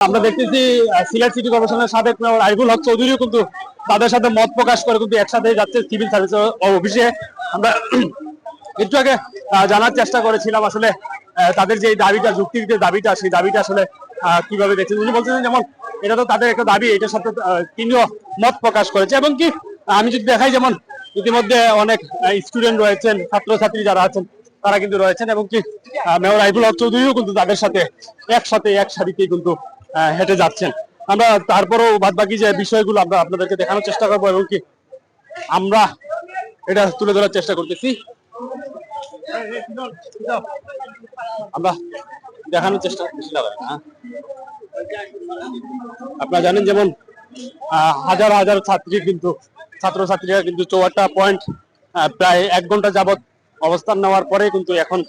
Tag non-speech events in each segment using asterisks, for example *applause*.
আমরা দেখতেছি সিলেট সিটি কর্পোরেশনের সাবেক মেয়র আইবুল হক চৌধুরীও কিন্তু তাদের সাথে মত প্রকাশ করে কিন্তু একসাথে যাচ্ছে সিভিল সার্ভিস অফিসে। আমরা *clears throat* একটু আগে জানার চেষ্টা করেছিলাম আসলে তাদের যে দাবিটা যুক্তির যে দাবিটা সেই দাবিটা আসলে কীভাবে দেখছেন? উনি বলছেন যেমন এটা তো তাদের একটা দাবি এটার সাথে তিনিও মত প্রকাশ করেছে। এবং কি আমি যদি দেখাই যেমন ইতিমধ্যে অনেক স্টুডেন্ট রয়েছেন ছাত্রছাত্রী যারা আছেন তারা কিন্তু রয়েছেন। এবং কি মেয়র আইবুল হক চৌধুরীও কিন্তু তাদের সাথে একসাথে এক সারিতেই কিন্তু হেঁটে যাচ্ছেন আমরা তারপরেও বাদ বাকি যে বিষয়গুলো আমরা আপনাদেরকে দেখানোর চেষ্টা করব এবং কি আমরা এটা তুলে ধরার চেষ্টা করতেছি আমরা দেখানোর চেষ্টা হ্যাঁ? আপনারা জানেন যেমন হাজার হাজার ছাত্রী কিন্তু, ছাত্রছাত্রীরা কিন্তু চৌয়াত্তর পয়েন্ট প্রায় এক ঘণ্টা যাবৎ অবস্থান নেওয়ার পরে কিন্তু এখন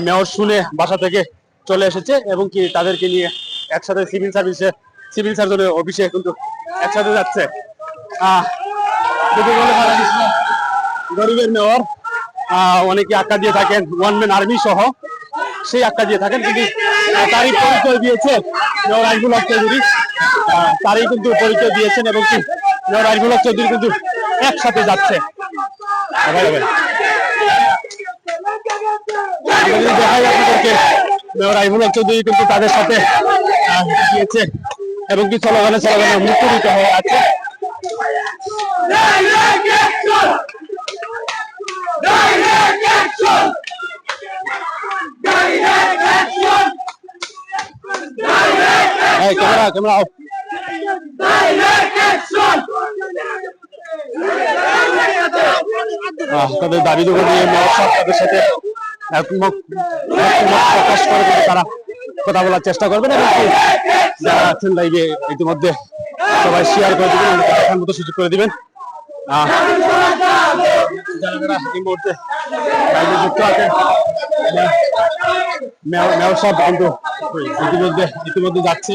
মেয়র শুনে বাসা থেকে চলে এসেছে এবং কি তাদেরকে নিয়ে একসাথে সিভিল সার্ভিসে সিভিল সার্জনের অফিসে কিন্তু একসাথে যাচ্ছে। গরিবের মেয়র অনেকে আখ্যা দিয়ে থাকেন ওয়ান ম্যান আর্মি সহ। সেই আখ্যা দিয়ে থাকেন, কিন্তু তারই পরিচয় দিয়েছে মেয়র আইবুল হক চৌধুরী। তারই কিন্তু পরিচয় দিয়েছেন এবং কি মেয়র হক চৌধুরী কিন্তু একসাথে যাচ্ছে। দেখাই আপনাদেরকে, মেয়র হক চৌধুরী কিন্তু তাদের সাথে গিয়েছে এবং কি চলগানে চলগানে মুখরিত হয়ে আছে। ক্যামেরা তাদের দাবি দেবো নিয়ে তাদের সাথে একমত প্রকাশ করে তারা। কথা বলার চেষ্টা করবেন এবং যারা আছেন লাইভে ইতিমধ্যে সবাই শেয়ার করে দিবেন দেখার মতো সুযোগ করে দিবেন। ইতিমধ্যে ইতিমধ্যে যাচ্ছে।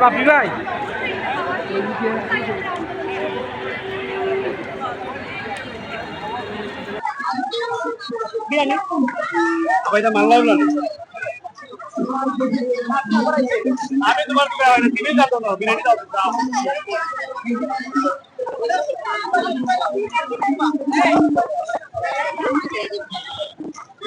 বাপি ভাই? ভাই এটা মানলাম না। আমি তোমার টিভি যাব না বিরিয়ানি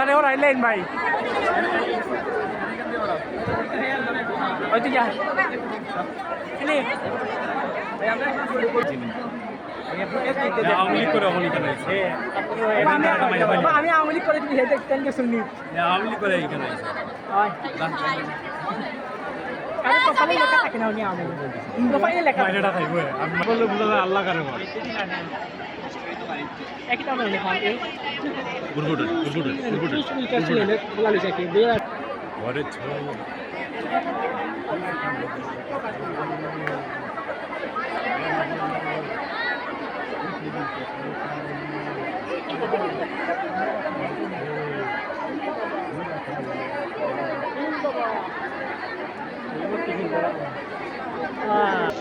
তাহলে ওরা এলেন ভাই। ওই তুই যা আমি আওয়ামী লীগ করে তুমি কেন শুনি আওয়ামী লীগ করে এখানে কারও কপালে লেখা থাকে না উনি আমি। প্রোফাইলে লেখা থাকে। এটা থাকবে আমি বললে বুঝালে আল্লাহ কারে বল একই তো আমরা লেখা এই গুরগুডে গুরগুডে গুরগুডে স্কুলটা ছিল বলা লিখা কি বিরাট ঘরে